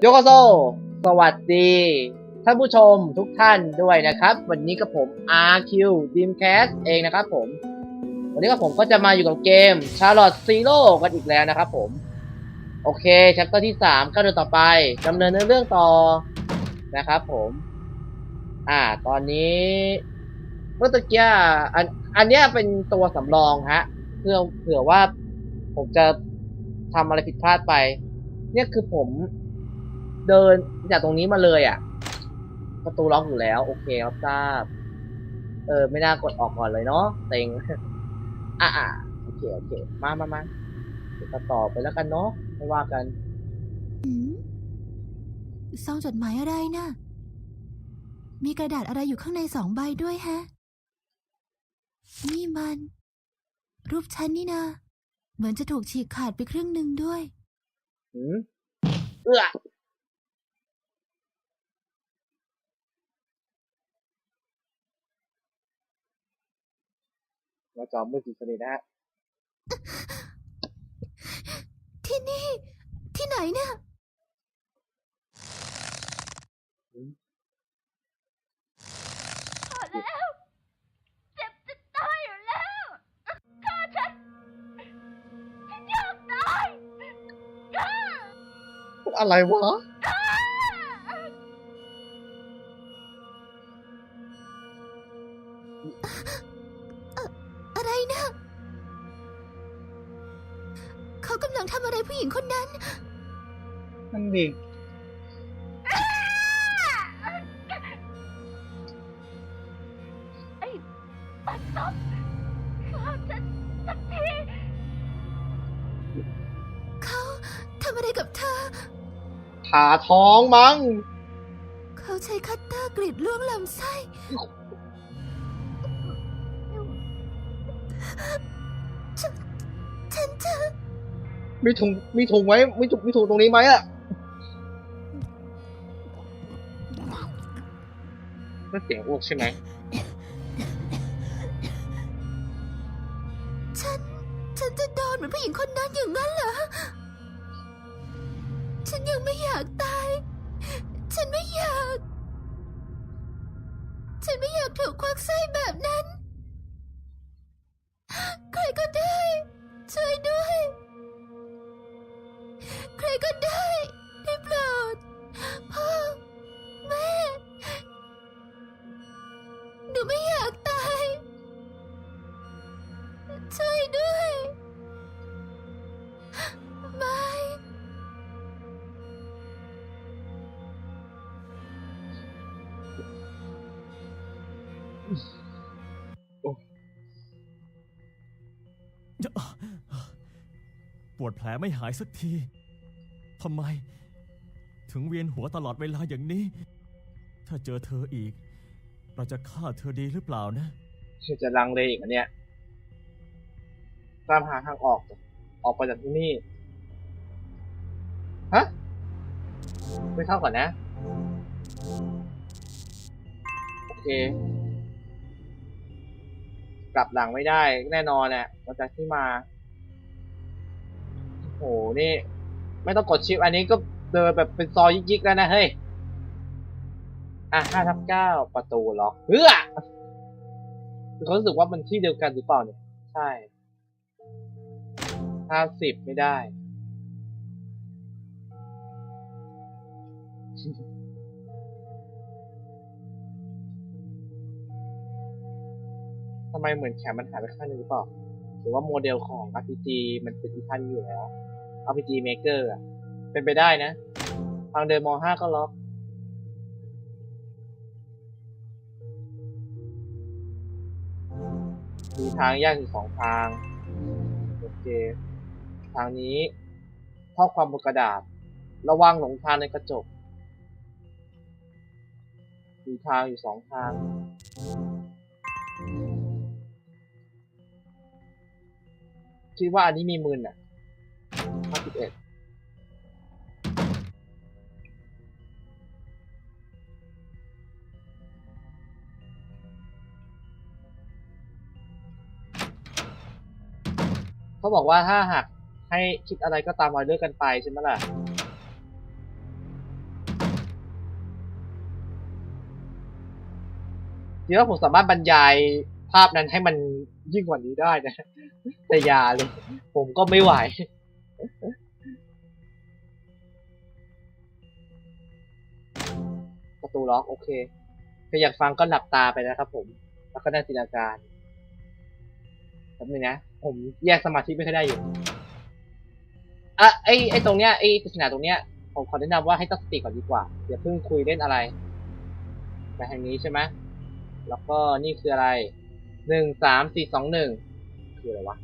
โยโกโซ สวัสดี ท่านผู้ชมทุกท่านด้วยนะครับ วันนี้กับผม RQ Dreamcast เองนะครับผม วันนี้กับผมก็จะมาอยู่กับเกม Charlotte Zero กันอีกแล้วนะครับผม โอเคชัปเตอร์ที่ 3 ก็เดินต่อไปดำเนินเรื่องต่อนะครับผม อ่า ตอนนี้เมื่อตะกี้อันอันนี้เป็นตัวสำรองฮะ เพื่อเผื่อว่าผมจะทำอะไรผิดพลาดไป เนี่ยคือผม เดินจากตรงนี้มาเลยอะ่ะ ประตูล็อกอยู่แล้ว โอเคครับทราบ เออ ไม่น่ากดออกก่อนเลยเนาะเต็งอะอะโอเคโอเค มามามาเดี๋ยวต่อไปแล้วกันเนาะไม่ว่ากันหืมซองจดหมายอะไรนะ่ะ มีกระดาษอะไรอยู่ข้างในสองใบด้วยแฮะ นี่มัน รูปฉันนี่นาเหมือนจะถูกฉีกขาดไปครึ่งหนึ่งด้วยหืมเอื้อ มาจอมือสีสนิทนะฮะที่นี่ ที่ไหนเนี่ยพอแล้ว เจ็บจะตายอยู่แล้วฆ่าฉันฉันอยากตายฆ่า อะไรวะฆ่าอ กำลังทำอะไรผู้หญิงคนนั้น นั่นดิไอ้ปัสสาวฆ่าฉันสักทีเขาทำอะไรกับเธอ ผ่าท้องมั้ง เขาใช้คัตเตอร์กรีดล่วงลำไส้ ฉันฉันจะ มีถุงมีถุงไหมมีถุงมีถุงตรงนี้ไหมอะนั่นเสียงอ้วกใช่ไหมฉัน ฉันจะโดนเหมือนผู้หญิงคนนั้นอย่างนั้นเหรอ ฉันยังไม่อยากตาย ฉันไม่อยาก ฉันไม่อยากถูกควักไส้แบบนั้น ใครก็ได้ ช่วยด้วย ใครก็ได้ได้โปรดพ่อ แม่ หนูไม่อยากตาย ช่วยด้วย ไม่ ปวดแผลไม่หายสักที ทำไม ถึงเวียนหัวตลอดเวลาอย่างนี้ ถ้าเจอเธออีก เราจะฆ่าเธอดีหรือเปล่านะคือจะลังเลอีกอันเนี้ยตามหาทางออก ออกไปจากที่นี่ ฮะ ไม่เข้าก่อนนะ โอเค กลับหลังไม่ได้แน่นอนแหละมาจากที่มา โห นี่ ไม่ต้องกดชิปอันนี้ก็เดินแบบเป็นซอยยิกๆแล้วนะเฮ้ย อะห้าทับเก้าประตูล็อกเฮ้อคือเขารู้สึกว่ามันที่เดียวกันหรือเปล่าเนี่ย ใช่ห้าสิบไม่ได้ ทำไมเหมือนแขนมันหายไปข้างหนึงหรือเปล่า หรือว่าโมเดลของ RPG มันเป็นอีกท่านอยู่แล้ว RPG Maker อะ เป็นไปได้นะ ทางเดินม .5 ก็ล็อก มีทางแยกอยู่สองทาง โอเค ทางนี้ข้อความบนกระดาษ ระวังหลงทางในกระจก มีทางอยู่สองทางคิดว่าอันนี้มีมืนอะ เอ็เขาบอกว่าถ้าหากให้คิดอะไรก็ตามออเดอร์กันไปใช่ไหมล่ะจริงๆผมสามารถบรรยายภาพนั้นให้มันยิ่งกว่านี้ได้นะ แต่ยาเลย ผมก็ไม่ไหว ประตูล็อกโอเคถ้าอยากฟังก็หลับตาไปนะครับผม แล้วก็นั่งจินตนาการแป๊บนึงนะ ผมแยกสมาธิไม่ค่อยได้อยู่อะไอไอตรงเนี้ยไอปริศนาตรงเนี้ยผมขอแนะนำว่าให้ตั้งสติก่อนดีกว่าอย่าเพิ่งคุยเล่นอะไรไปทางนี้ใช่ไหมแล้วก็นี่คืออะไรหนึ่งสามสี่สองหนึ่งคืออะไรวะ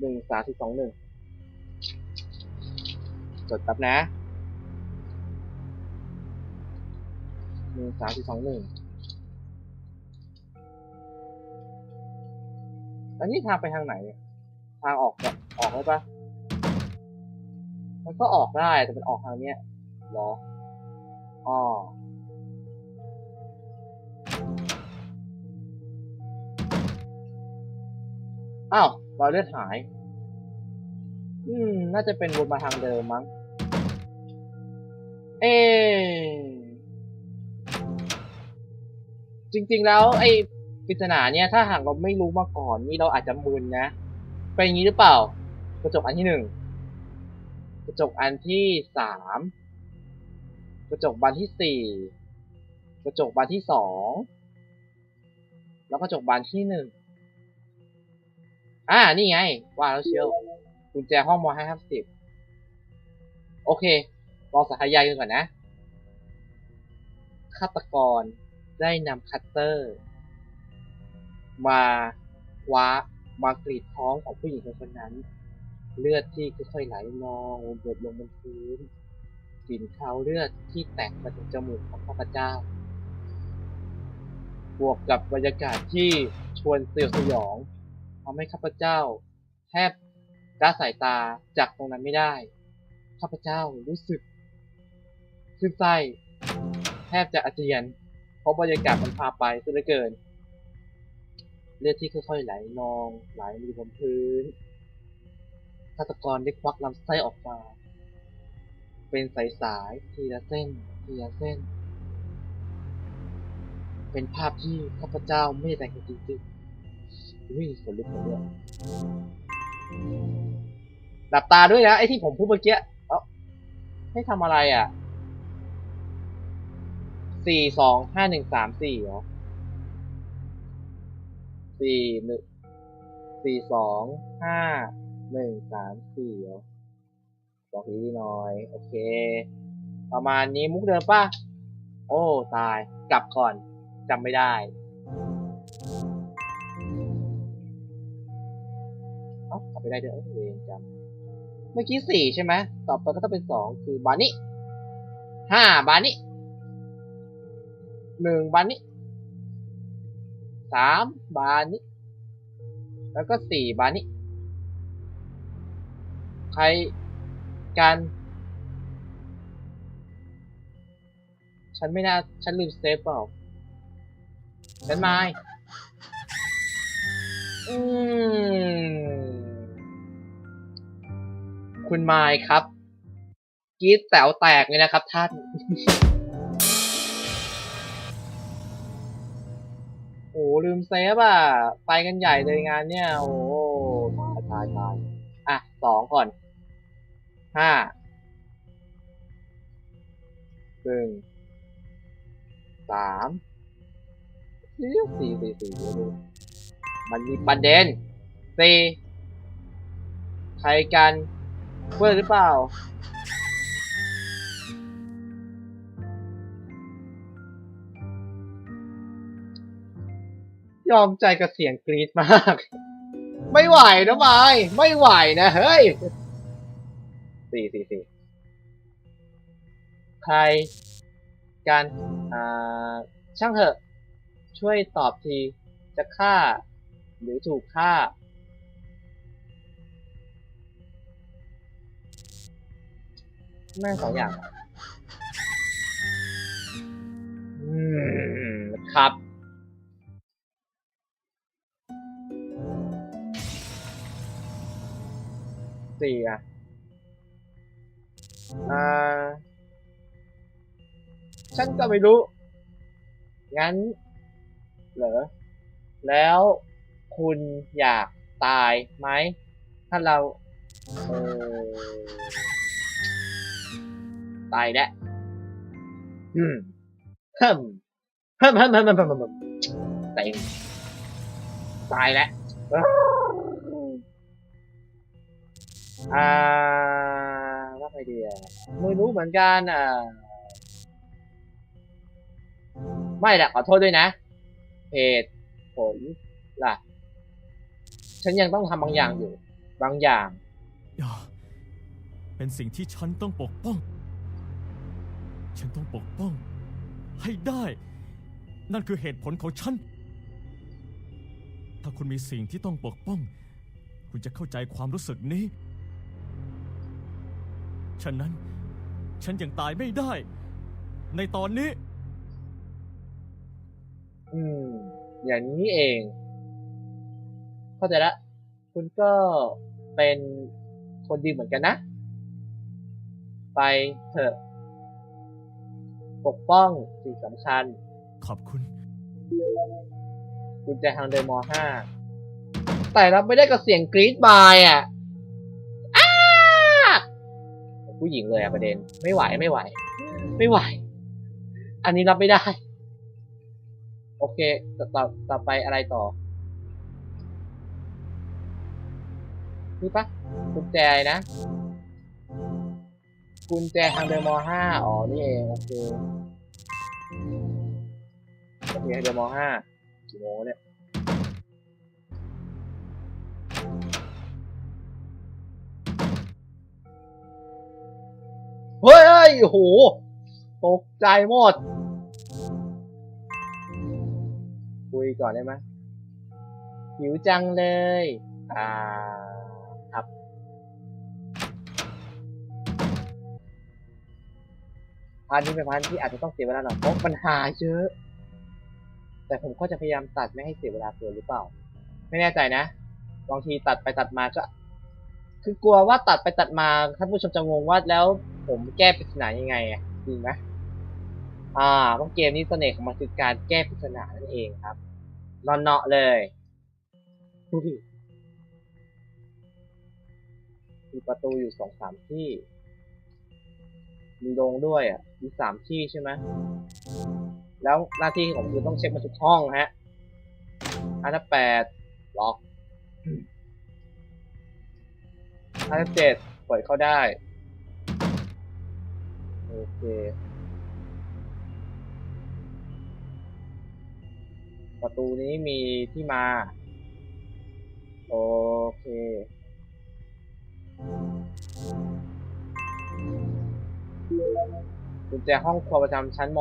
หนึ่งสามสี่สองหนึ่งจดแป๊บนะ นึ่งสามสี่สองหนึ่งแล้วนี่ทางไปทางไหนเนี่ย ทางออกแบบออกได้ปะมันก็ออกได้แต่มันออกทางเนี้ยหรออ๋ออ้าวรอยเลือดหาย อืม น่าจะเป็นวนมาทางเดิมมั้ง เอะ จริง ๆ แล้วไอ้ปริศนาเนี่ยถ้าหากเราไม่รู้มาก่อนนี่เราอาจจะมึนนะเป็นอย่างนี้หรือเปล่า กระจกอันที่หนึ่งกระจกอันที่สามกระจกบานที่สี่กระจกบานที่สองแล้วกระจกบานที่หนึ่งอ่านี่ไง ว่าแล้วเชียวกุญแจห้องมห้าสิบโอเคลองสาธยายกันก่อนนะฆาตกร ได้นำคัตเตอร์ มาว้ามากรีดท้องของผู้หญิงคนคนนั้น เลือดที่ค่อยๆไหลนองหยดลงบนพื้นกลิ่นคาวเลือดที่แตกมาถึงจมูกของข้าพเจ้า บวกกับบรรยากาศที่ชวนเสียวสยองทำให้ข้าพเจ้า แทบละสายตาจากตรงนั้นไม่ได้ ข้าพเจ้ารู้สึกขึ้นไส้แทบจะอาเจียน เพราะบรรยากาศมันพาไปซะเหลือเกิน เลือดที่ค่อยๆไหลนองไหลอยู่บนพื้นฆาตกรได้ควักลำไส้ออกมา เป็นสายๆทีละเส้นทีละเส้น เป็นภาพที่ข้าพเจ้าไม่ได้แต่งจริงๆวิ่งขนลุกเลยด้วยหลับตาด้วยนะไอ้ที่ผมพูดเมื่อกี้เอ้าให้ทำอะไรอะ สี่สองห้าหนึ่งสามสี่เหรอสี่หนึ่งสี่สองห้าหนึ่งสามสี่เหรอบอกดีหน่อย โอเค ประมาณนี้มุกเดิมป่ะ โอ้ ตาย กลับก่อนจำไม่ได้เอ้ากลับไม่ได้เด้อเอ้ยเวรจำเมื่อกี้สี่ใช่ไหมต่อไปก็ต้องเป็นสองคือบานี่ห้าบานี่ หนึ่งบานี่สามบานี่แล้วก็สี่บานี่ใครกันฉันไม่น่า ฉันลืมเซฟเปล่า ฉันไม่อืมคุณไมค์ครับกีดแต๋วแตกเลยนะครับท่าน โอ้ลืมเซฟอะ ไปกันใหญ่เลยงานเนี่ย โอ้ตายตายตายอะสองก่อนห้าหนึ่งสามสี่สี่สี่สี่เดี๋ยวดูมันมีประเด็นสี่ใครกันเพื่อนหรือเปล่า ยอมใจกับเสียงกรี๊ดมาก ไม่ไหวนะไมายไม่ไหวนะ เฮ้ยสี่สี่สี่ใครกันอ่าช่างเถอะ ช่วยตอบทีจะฆ่า หรือถูกฆ่า แม่งสองอย่าง อืม ครับ สี่อะ อ่า ฉันก็ไม่รู้ งั้น เหรอ แล้วคุณอยากตายไหม ถ้าเรา เออ ตายแล้วอืมฮึมฮึมฮึมฮึมฮึมฮึมเต็งตายแล้ว อ่าว่าไงดีอะไม่รู้เหมือนกันอะไม่แหละขอโทษด้วยนะเหตุผลล่ะ ฉันยังต้องทำบางอย่างอยู่ บางอย่าง เป็นสิ่งที่ฉันต้องปกป้อง ฉันต้องปกป้อง ให้ได้ นั่นคือเหตุผลของฉัน ถ้าคุณมีสิ่งที่ต้องปกป้อง คุณจะเข้าใจความรู้สึกนี้ ฉะนั้น ฉันยังตายไม่ได้ ในตอนนี้ อืม อย่างนี้เอง เข้าใจละคุณก็เป็นคนดีเหมือนกันนะ ไปเถอะ ปกป้องสิ่งสำคัญ ขอบคุณ กุญแจทางเดินม .5 แต่รับไม่ได้กับเสียงกรี๊ดบายอะ ผู้หญิงเลยอะประเด็น ไม่ไหวไม่ไหว ไม่ไหว อันนี้รับไม่ได้ โอเคต่อต่อต่อไปอะไรต่อนี่ปะกุญแจนะ กุญแจทางเดินม .5 อ๋อ นี่เองโอเคโอเคเดินม .5 กี่โมงวะเนี่ย เฮ้ยโอ้โห ตกใจหมด คุยก่อนได้ไหมหิวจังเลย อ่า ครับ พาร์ทนี้เป็นพาร์ทที่อาจจะต้องเสียเวลาหน่อยเพราะปัญหาเยอะ แต่ผมก็จะพยายามตัดไม่ให้เสียเวลาเกินหรือเปล่า ไม่แน่ใจนะ บางทีตัดไปตัดมาก็ คือกลัวว่าตัดไปตัดมาท่านผู้ชมจะงงว่าแล้ว ผมแก้ปริศนายังไงอะจริงไหมอ่าเพราะเกมนี้เสน่ห์ของมันคือการแก้ปริศนานั่นเองครับนอนเนาะๆเลยอุ๊ยมีประตูอยู่สองสามที่ มีโรงด้วยอะ มีสามที่ใช่ไหมแล้วหน้าที่ของผมคือต้องเช็คมาทุกห้องฮะอันที่แปดล็อกอันที่เจ็ดเปิดเข้าได้โอ เคประตูนี้มีที่มา โอเค กุญแจห้องครัวประจำชั้นม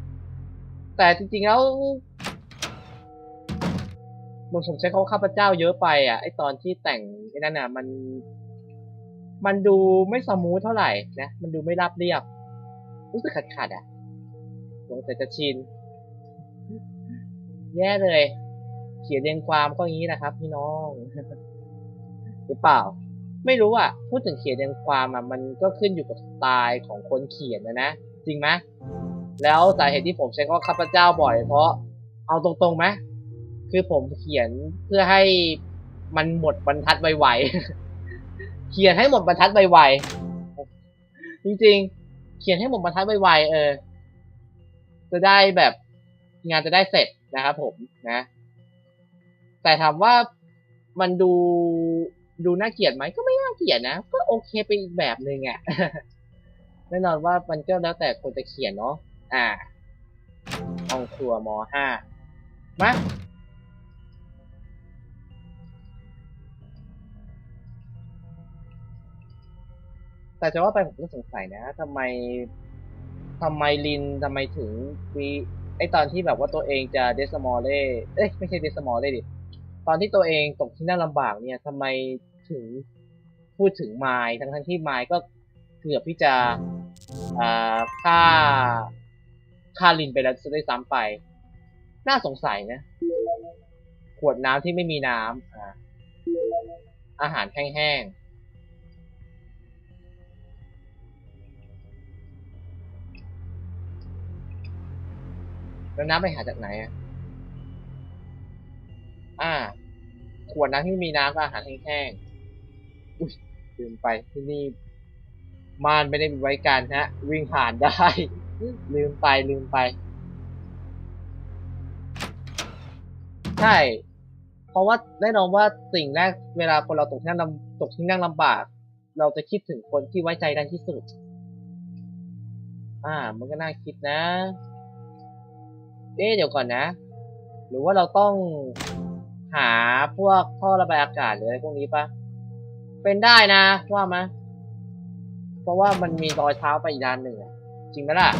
.5 แต่จริงๆแล้วมันผมใช้คำว่าข้าพเจ้าเยอะไปอะไอตอนที่แต่งไอ้นั่นน่ะมัน มันดูไม่สมูทเท่าไหร่นะ มันดูไม่ราบเรียบ รู้สึกขัดขัดๆอะสงสัยจะชิน แย่เลย เขียนเรียงความก็อย่างนี้นะครับ พี่น้อง หรือเปล่า ไม่รู้อะ พูดถึงเขียนเรียงความอะ มันก็ขึ้นอยู่กับสไตล์ของคนเขียนนะนะ จริงไหมแล้วสาเหตุที่ผมใช้คำว่าข้าพเจ้าบ่อย เพราะ เอาตรงๆไหมคือผมเขียนเพื่อให้มันหมดบรรทัดไวๆ เขียนให้หมดบรรทัดไวๆ จริงๆ เขียนให้หมดบรรทัดไวๆเออ จะได้แบบงานจะได้เสร็จนะครับผมนะ แต่ถามว่ามันดูดูน่าเกลียดไหมก็ไม่น่าเกลียดนะ ก็โอเคไปอีกแบบหนึ่งอะแน่นอนว่ามันก็แล้วแต่คนจะเขียนเนาะอ่าห้องครัวมห้ามา แต่จะว่าไปผมก็สงสัยนะทำไมทำไมลินทำไมถึงมีไอตอนที่แบบว่าตัวเองจะเดสมอลเล่เอ้ยไม่ใช่เดสมอลเล่ดิตอนที่ตัวเองตกที่น่าลำบากเนี่ยทำไมถึงพูดถึงไมล์ทั้งทั้งที่ไมล์ก็เกือบที่จะอ่าฆ่าฆ่าลินไปแล้วซะด้วยซ้ำไป น่าสงสัยนะ ขวดน้ำที่ไม่มีน้ำอ่าอาหารแห้งๆ แล้วน้ำไปหาจากไหนอะอ่า ขวดน้ำที่มีน้ำก็อาหารแห้งๆ อุ้ยลืมไปที่นี่ม่านไม่ได้มีไว้กันฮะ วิ่งผ่านได้ ลืมไปลืมไป ใช่ เพราะว่าแน่นอนว่าสิ่งแรกเวลาคนเราตกที่นั่งลำตกที่นั่งลำบาก เราจะคิดถึงคนที่ไว้ใจได้ที่สุด อ่า มันก็น่าคิดนะ เอ๊เดี๋ยวก่อนนะ หรือว่าเราต้องหาพวกท่อระบายอากาศหรืออะไรพวกนี้ปะเป็นได้นะว่ามาเพราะว่ามันมีรอยเท้าไปอีกด้านหนึ่งอะจริงไหมล่ะ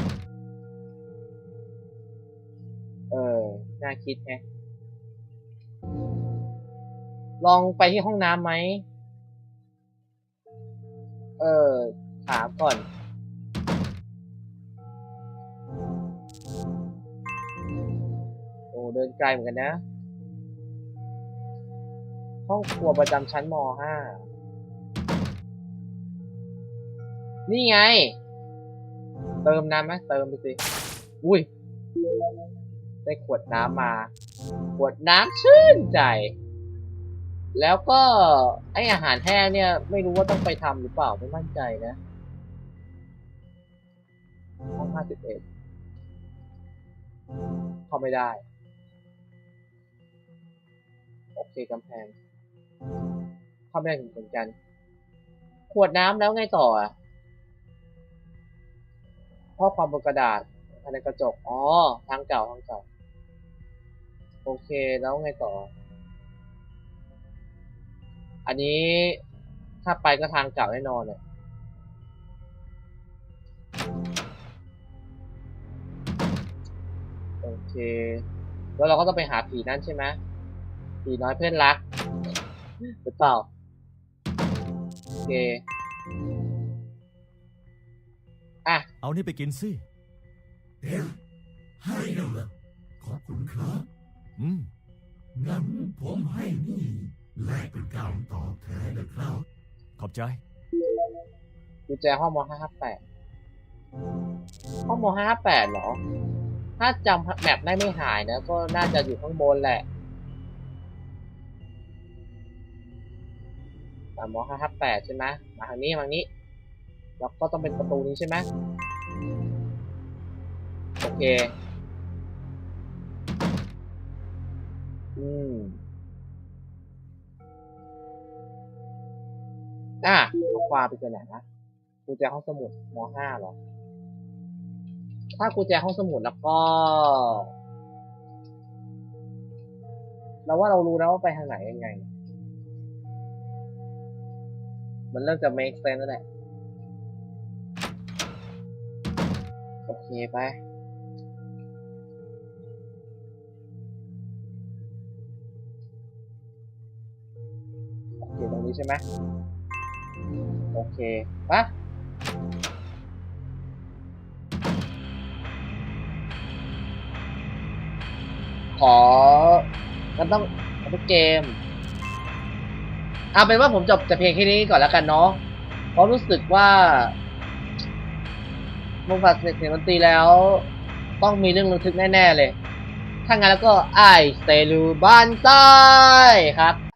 เออ น่าคิดแฮะลองไปที่ห้องน้ำไหม เออ ถามก่อน ดินไกลเหมือนกันนะ ห้องครัวประจำชั้นม .5 นี่ไง เติมน้ำไหมเติมไปสิ อุ้ย ได้ขวดน้ำมา ขวดน้ำชื่นใจ แล้วก็ไออาหารแห้งเนี่ย ไม่รู้ว่าต้องไปทำหรือเปล่าไม่มั่นใจนะ ห้องห้าสิบเอ็ดเข้าไม่ได้ โอเคกำแพงเข้าไม่ได้เหมือนกัน ขวดน้ำแล้วไงต่ออะข้อความบนกระดาษภายในกระจก อ๋อ ทางเก่าทางเก่า โอเค แล้วไงต่อ อันนี้ถ้าไปก็ทางเก่าแน่นอนเลยโอเค แล้วเราก็ต้องไปหาผีนั่นใช่ไหม ผีน้อยเพื่อนรักหรือเปล่าโอเคอะเอานี่ไปกินสิให้แล้วล่ะขอบคุณครับอืมงั้นผมให้นี่แลกเป็นการตอบแทนนะครับ ขอบใจกุญแจห้องมห้าห้าแปดห้องมห้าห้าแปดเหรอ ถ้าจำแมปได้ไม่หายนะ ก็น่าจะอยู่ข้างบนแหละ สามมห้าห้าแปดใช่ไหมมาทางนี้มาทางนี้ แล้วก็ต้องเป็นประตูนี้ใช่ไหมโอเค อืมอะข้อความเป็นตัวไหนนะกุญแจห้องสมุดมห้าหรอ ถ้ากุญแจห้องสมุดแล้วก็เราว่าเรารู้แล้วว่าไปทางไหนยังไง มันเริ่มจะ make sense แล้วแหละ โอเคไปโอเคตรงนี้ใช่ไหมโอเคปะขอมันต้องทุกเกม เอาเป็นว่าผมจบแต่เพียงแค่นี้ก่อนแล้วกันเนาะเพราะรู้สึกว่ามุมฟัดเสียงดนตรีแล้ว ต้องมีเรื่องระทึกแน่ ๆ เลย ถ้างั้นแล้วก็ไอสเตลูบ้านใต้ครับ